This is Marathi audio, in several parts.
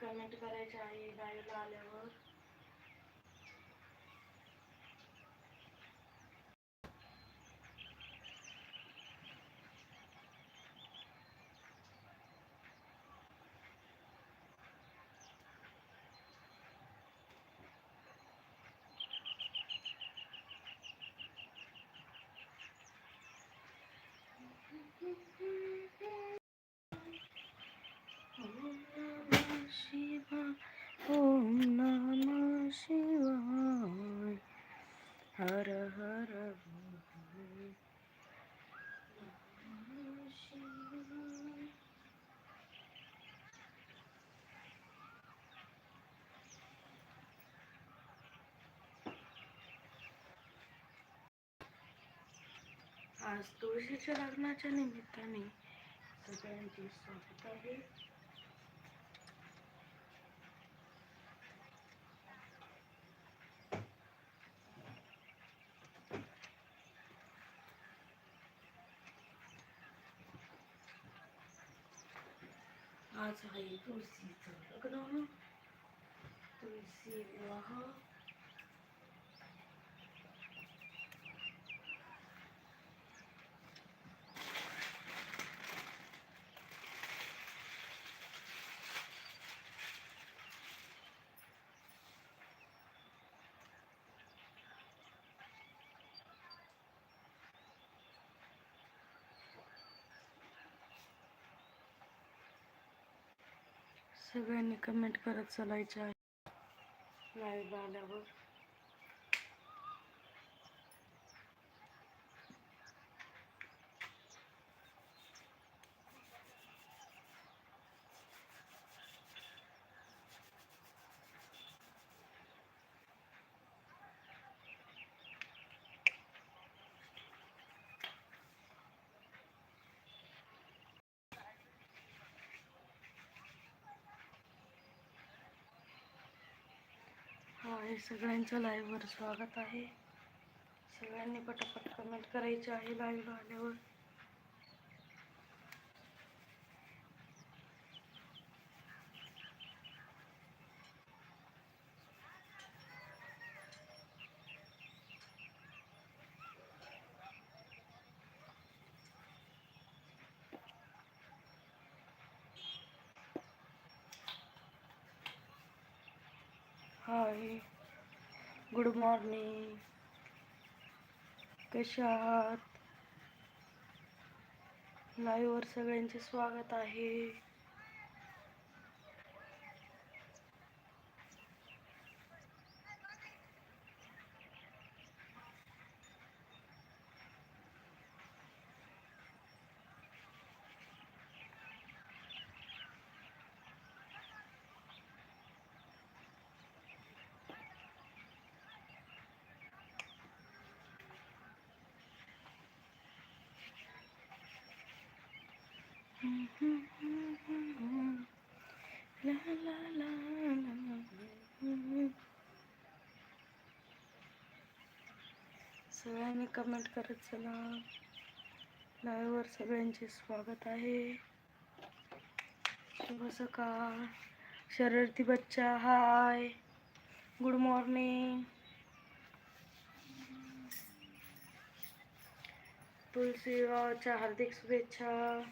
कमेंट करायचे आहे लाईव्हला आल्यावर. हर हर आज तुळशीच्या लग्नाच्या निमित्ताने सगळ्यांची स्वागत आहे. आज आहे तुळशीचं लग्न तुळशी सगळ्यांनी कमेंट करत चालायचे आहे. लाईव्ह आल्यावर. आहे. सगळ्यांचं लाईव्हवर स्वागत आहे. सगळ्यांनी पटापट कमेंट करायचे आहे. लाईव्ह आल्यावर हाय गुड मॉर्निंग कशा आहात? लाईव्हवर सगळ्यांचे स्वागत आहे. सगळ्यांनी कमेंट करत चला. लाईव्हवर सगळ्यांचे स्वागत आहे. शुभ सकाळ. शररती बच्चा हाय गुड मॉर्निंग तुलसीरावच्या हार्दिक शुभेच्छा.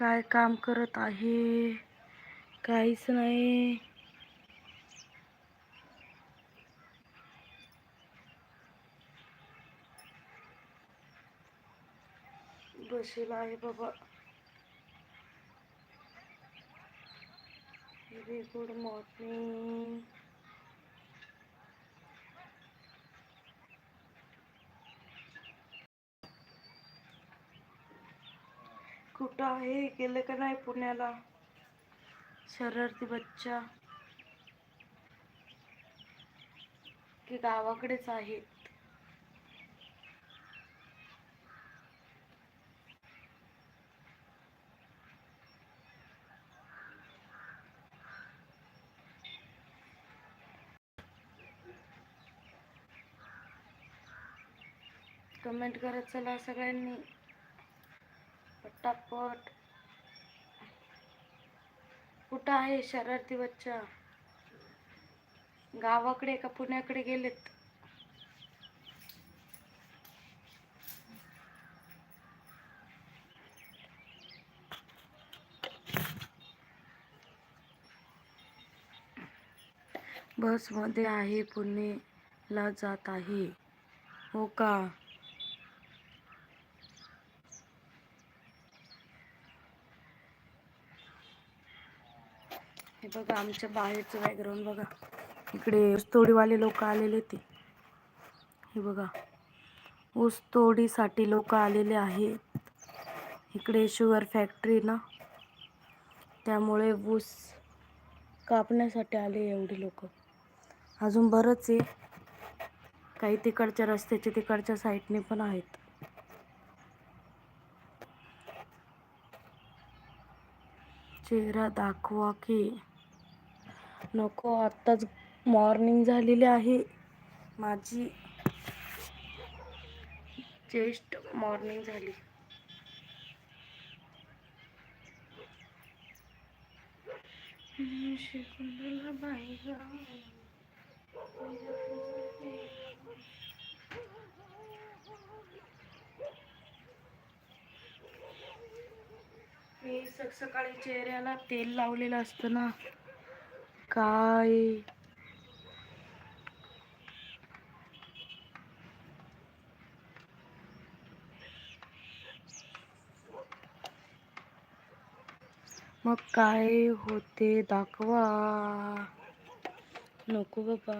काय काम करत आहे? काहीच नाही. बसेल आहे बाबा. व्हेरी गुड मॉर्निंग कुठं आहे? गेलं का नाही पुण्याला? शरारती बच्चा. की गावाकडेच आहेत. कमेंट करत चला सगळ्यांनी. पटापट. कुठं आहे शरारती बच्चा? गावाकडे का पुण्याकडे गेलेत? बसमध्ये आहे पुणेला जात आहे. हो का? बघा आमच्या बाहेरचं बॅकग्राऊंड बघा. इकडे ऊसतोडीवाले लोक आलेले ते. हे बघा ऊस तोडीसाठी लोक आलेले आहेत. इकडे शुगर फॅक्टरी ना. त्यामुळे ऊस कापण्यासाठी आले एवढे लोक. अजून बरंच आहे. काही तिकडच्या रस्त्याचे तिकडच्या साईडने पण आहेत. चेहरा दाखवा की. नको आत्ताच मॉर्निंग झालेली आहे. माझी जेस्ट मॉर्निंग झाली. मी सकाळी चेहऱ्याला तेल लावलेलं असतं ना. काय मग काय होते दाखवा. नको बाबा.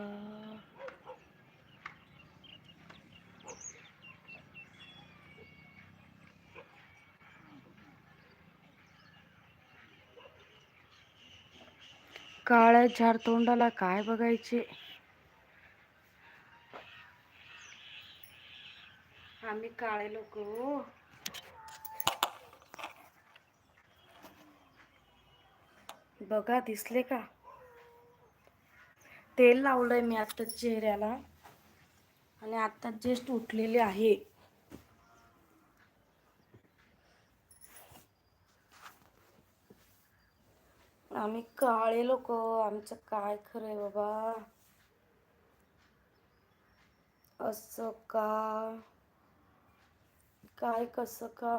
काळ्या झाड तोंडाला काय बघायचे? आम्ही काळे लोक हो. बघा दिसले का? तेल लावलंय मी आत्ताच चेहऱ्याला. आणि आत्ताच जस्ट उठलेले आहे. आम्ही काळे लोक आमचं काय खरंय बाबा? असं का? काय कसं का?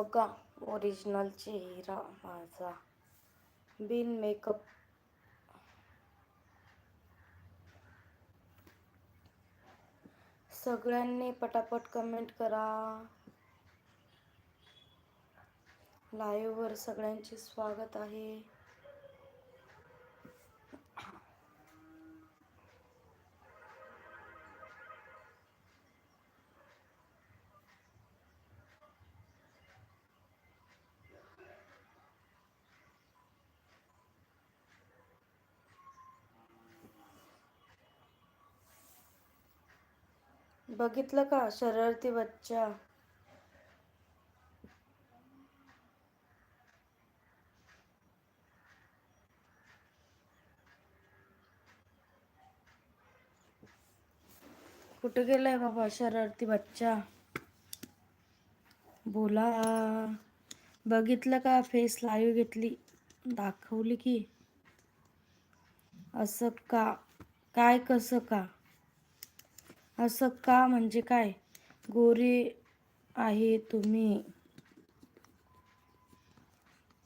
बघा ओरिजिनल चेहरा माझा. बिन मेकअप. सगळ्यांनी पटापट कमेंट करा. लाईव्हवर सगळ्यांचे स्वागत आहे. बघितलं का? शरारती बच्चा. कुठं गेलाय बाबा शरारती बच्चा? बोला. बघितलं का? फेस लाईव्ह घेतली. दाखवली की. असं का? काय कसं का? असं का? म्हणजे काय? गोरे आहे तुम्ही.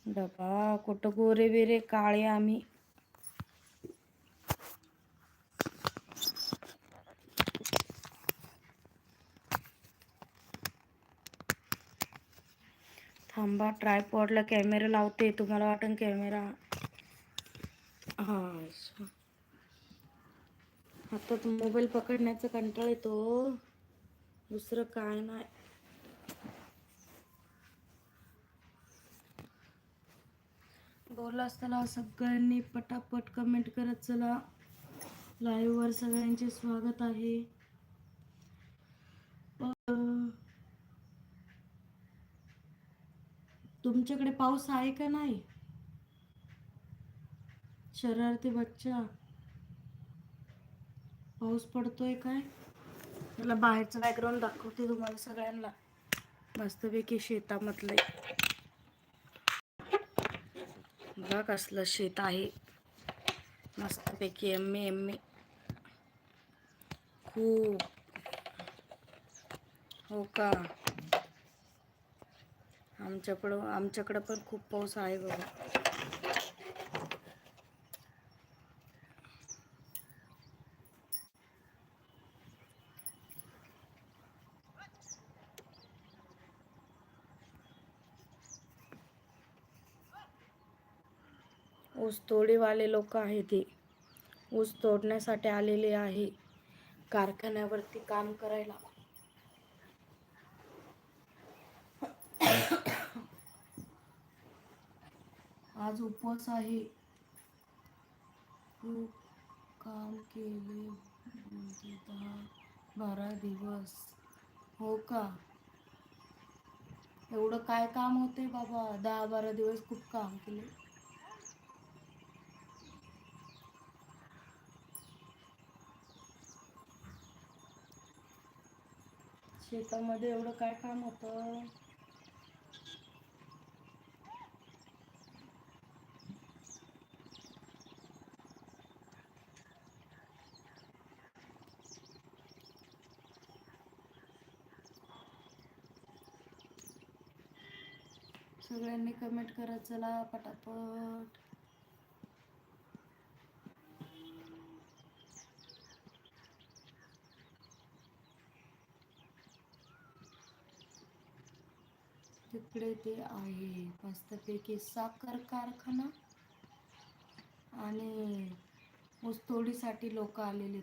डबा कुठं गोरे बिरे काळे आम्ही. थांबा ट्रायपॉडला कॅमेरा लावते तुम्हाला वाटन कॅमेरा. हा आता तो मोबाईल पकडण्याचा कंटाळ येतो. दुसरं काय नाही. बोलला असताना सगळ्यांनी पटापट कमेंट करत चला. लाईव्हवर सगळ्यांचे स्वागत आहे. तुमच्याकडे पाऊस आहे का नाही? शरारती बच्चा. पाऊस पडतोय काय? मला बाहेरचं बॅकग्राऊंड दाखवते तुम्हाला सगळ्यांना. मस्तपैकी शेतामधलं बघा कसलं शेत आहे. मस्तपैकी एम्मे एम्मे खूप. हो का? आमच्याकडं आमच्याकडं पण खूप पाऊस आहे बघा. ऊसतोडीवाले लोक आहे ते ऊस तोडण्यासाठी आलेले आहे. कारखान्यावरती काम करायला. आज उपवास आहे. खूप काम केले म्हणजे दहा बारा दिवस. हो का? एवढं काय काम होते बाबा? दहा बारा दिवस खूप काम केले. शेतामध्ये एवढं काय काम होतं? सगळ्यांनी कमेंट करत चला पटापट. तिकडे ते आहे. मस्तपैकी साखर कारखाना आणि ऊसतोडीसाठी लोक आलेले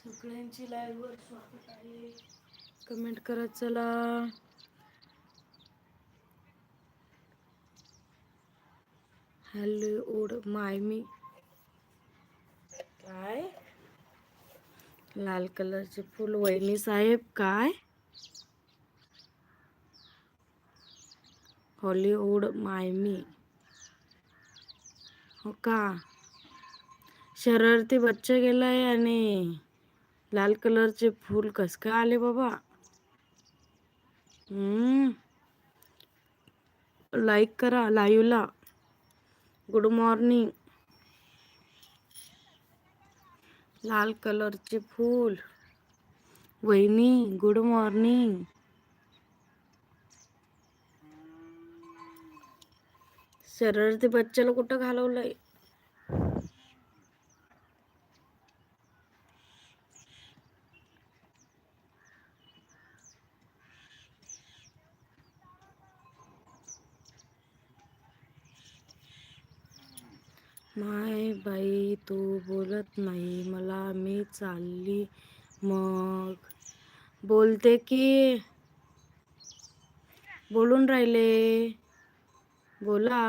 सगळ्यांची लाईव्ह वर स्वागत आहे. कमेंट करत चला. हॅलो ओड माय मी. काय? लाल कलरचे फुल वहिनी साहेब काय? हॉलिवूड मायमी हो का? शरारती बच्चा गेलाय आणि लाल कलरचे फूल कस काय आले बाबा? हम्म. लाईक करा लाईव्हला गुड मॉर्निंग लाल कलरचे फूल. वहिनी गुड मॉर्निंग शरारती बच्चाला कुठं घालवलंय? माय बाई तू बोलत नाही. मला मी चालली मग. बोलते की बोलून राहिले. बोला.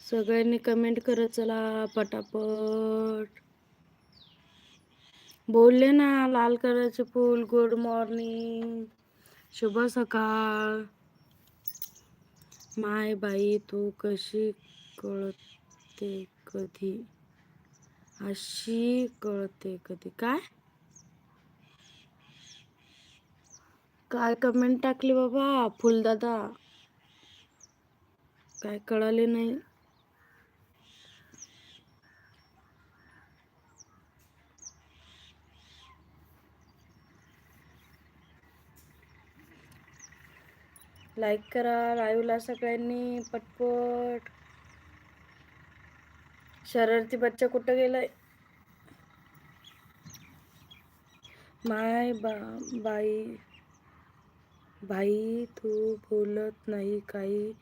सगळ्यांनी कमेंट करत चला पटापट. बोलले ना लाल कलरचे फूल गुड मॉर्निंग शुभ सकाळ. माय बाई तू कशी कळते कधी? अशी कळते कधी. काय? काय कमेंट टाकली बाबा फुलदादा? काय कळाले नाही? लाईक करा लाईव्हला सगळ्यांनी पटपट. शरारती बच्चा कुठं गेलाय? माय बा बाई. भाई तू बोलत नाही काही.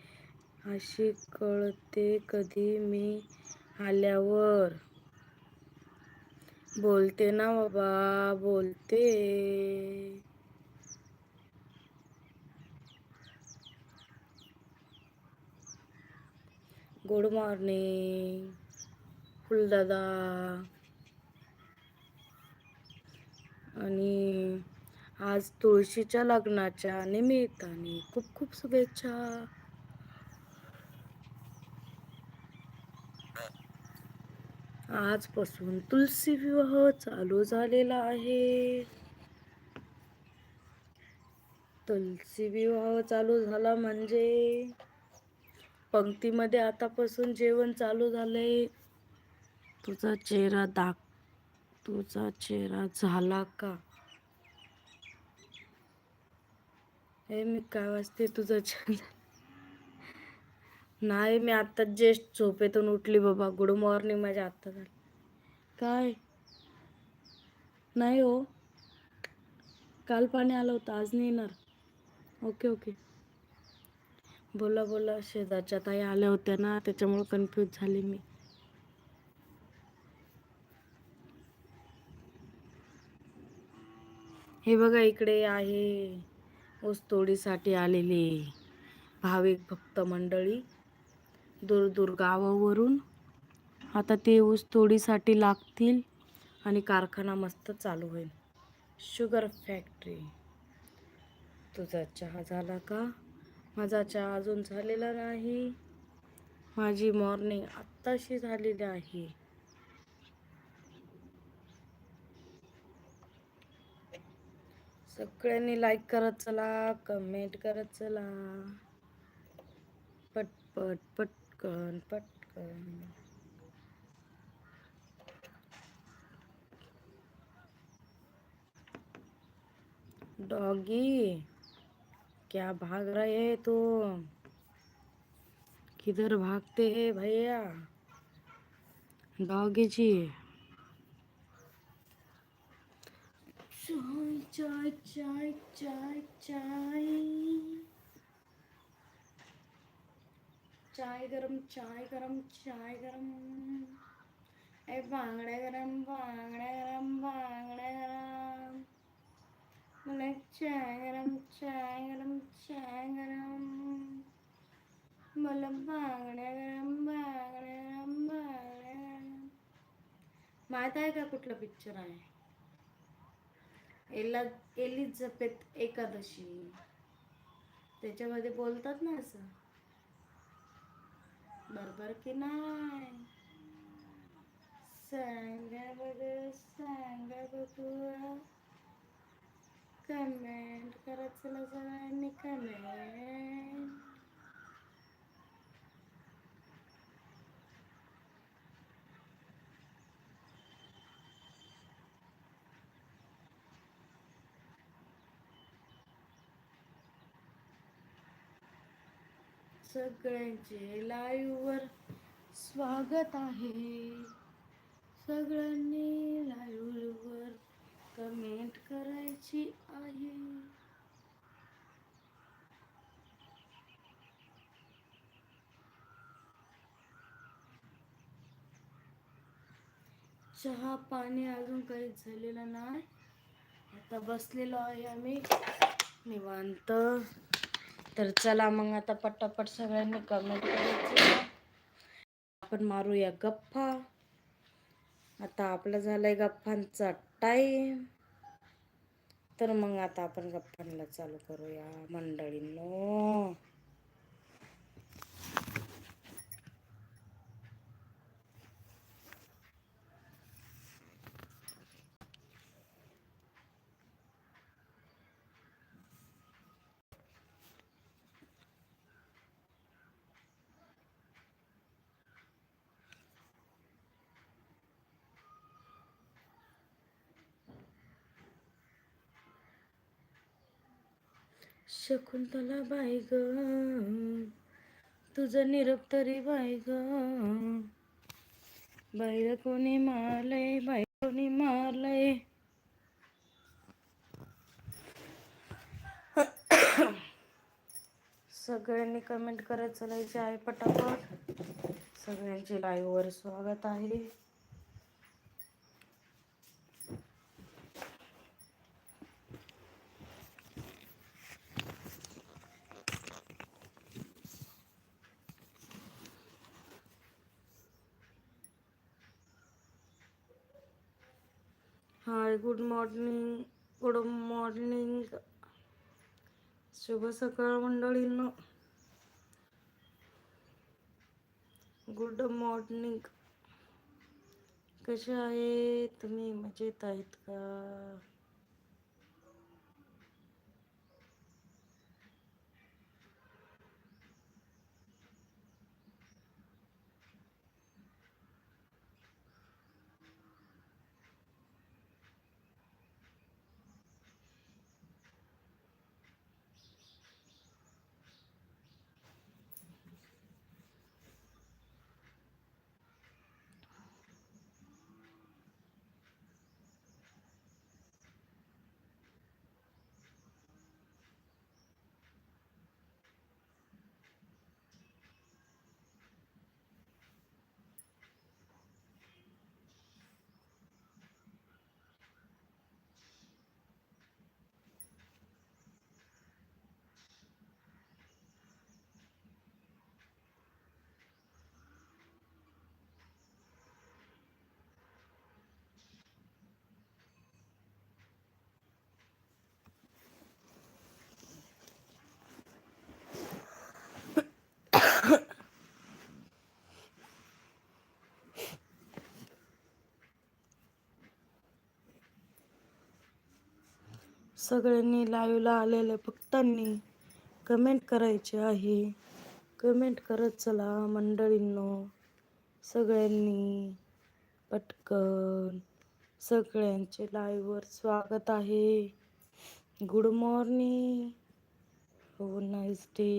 अशी कळते कधी मी आल्यावर. बोलते ना बाबा बोलते. गुड मॉर्निंग फुलदादा. आणि आज तुळशीच्या लग्नाच्या निमित्ताने खूप खूप शुभेच्छा. आजपासून तुलसी विवाह चालू झालेला आहे. तुलसी विवाह चालू झाला म्हणजे पंक्तीमध्ये आतापासून जेवण चालू झालंय. तुझा चेहरा दाख तुझा चेहरा झाला का? हे मी काय वाजते तुझा चेहरा? नाही मी आत्ताच जस्ट झोपेतून उठली बाबा. गुड मॉर्निंग माझ्या आत्ता झाली. काय? नाही हो. काल पाणी आलं होतं आज नाही येणार. Okay okay. बोला बोला शेजारच्या ताई आल्या होत्या ना त्याच्यामुळे कन्फ्यूज झाली मी. हे बघा इकडे आहे ऊसतोडीसाठी आलेले भाविक भक्त मंडळी. दूर दूर गावावरून आता ते ऊस तोडीसाठी लागतील आणि कारखाना मस्त चालू होईल. शुगर फॅक्टरी तुझा चहा झाला का? माझा चहा अजून झालेला नाही. माझी मॉर्निंग आत्ताशी झालेली आहे. सगळ्यांनी लाईक करत चला कमेंट करत चला. पटपट पटकन पटकन. डॉगी क्या भाग रहे है तू? किधर भागते हैं भैया? डॉगी जी। चाय चाय चाय चाय चाय। चाय गरम चाय गरम चाय गरम। ए बांगड्या गरम बांगड्या गरम बांगड्या गरम। मला चाय गरम चाय गरम चाय गरम मला बांगड्या गरम बांगड्या गरम बांगड्या गरम माहीत आहे का कुठलं पिक्चर आहे एला एलिझबेथ एकादशी त्याच्यामध्ये बोलतात ना असं बरोबर की नाही सांगा बघ सांगा बघू कमेंट करत चला सगळ्यांनी कमेंट सगळ्यांचे लाईव्हवर स्वागत आहे. सगळ्यांनी लाईव्हवर कमेंट करायची आहे चहा पाणी अजून काहीच झालेलं नाही. आता बसलेलो आहे आम्ही निवांत. तर चला मग आता पटापट सगळ्यांनी कमेंट करायची. आपण मारूया गप्पा. आता आपला झालाय गप्पांचा टाईम तर मग आता आपण गप्पांना चालू करूया मंडळींनो. शकुंतला बाई ग. तुझं निरोप तरी बाई ग. बाईला कोणी मारलंय बाई कोणी मारलंय. सगळ्यांनी कमेंट करत चालायचे आहे पटापट. सगळ्यांचे लाईव्हवर स्वागत आहे. Hi good morning good morning शुभ सकाळ मंडळींनो. गुड मॉर्निंग कसे आहे तुम्ही मजेत आहेत का? सगळ्यांनी लाईव्हला आलेल्या भक्तांनी कमेंट करायचे आहे. कमेंट करत चला मंडळींनो. सगळ्यांनी पटकन सगळ्यांचे लाईव्हवर स्वागत आहे. गुड मॉर्निंग हो नाईस डे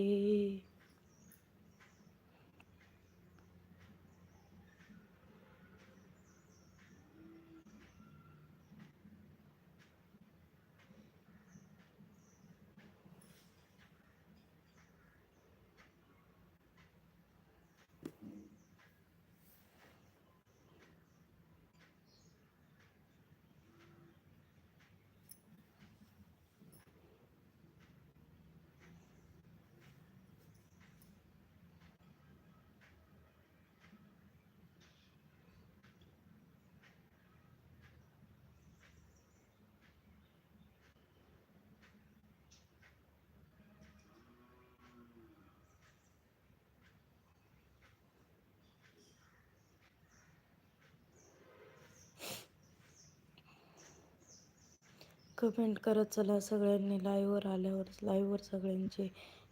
कमेंट करत चला सगळ्यांनी लाईव्हवर आल्यावर लाईव्हवर सगळ्यांचे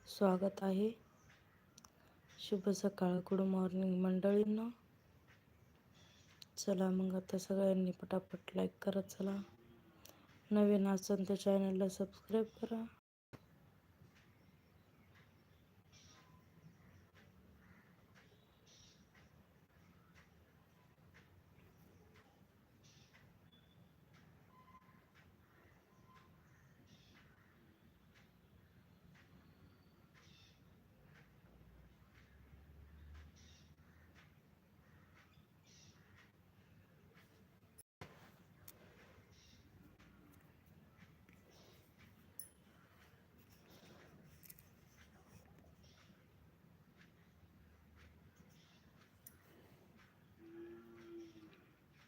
स्वागत आहे. शुभ सकाळ. गुड मॉर्निंग मंडळींनो. चला मग आता सगळ्यांनी पटापट लाईक करत चला. नवीन असेल तर चॅनलला सबस्क्राईब करा.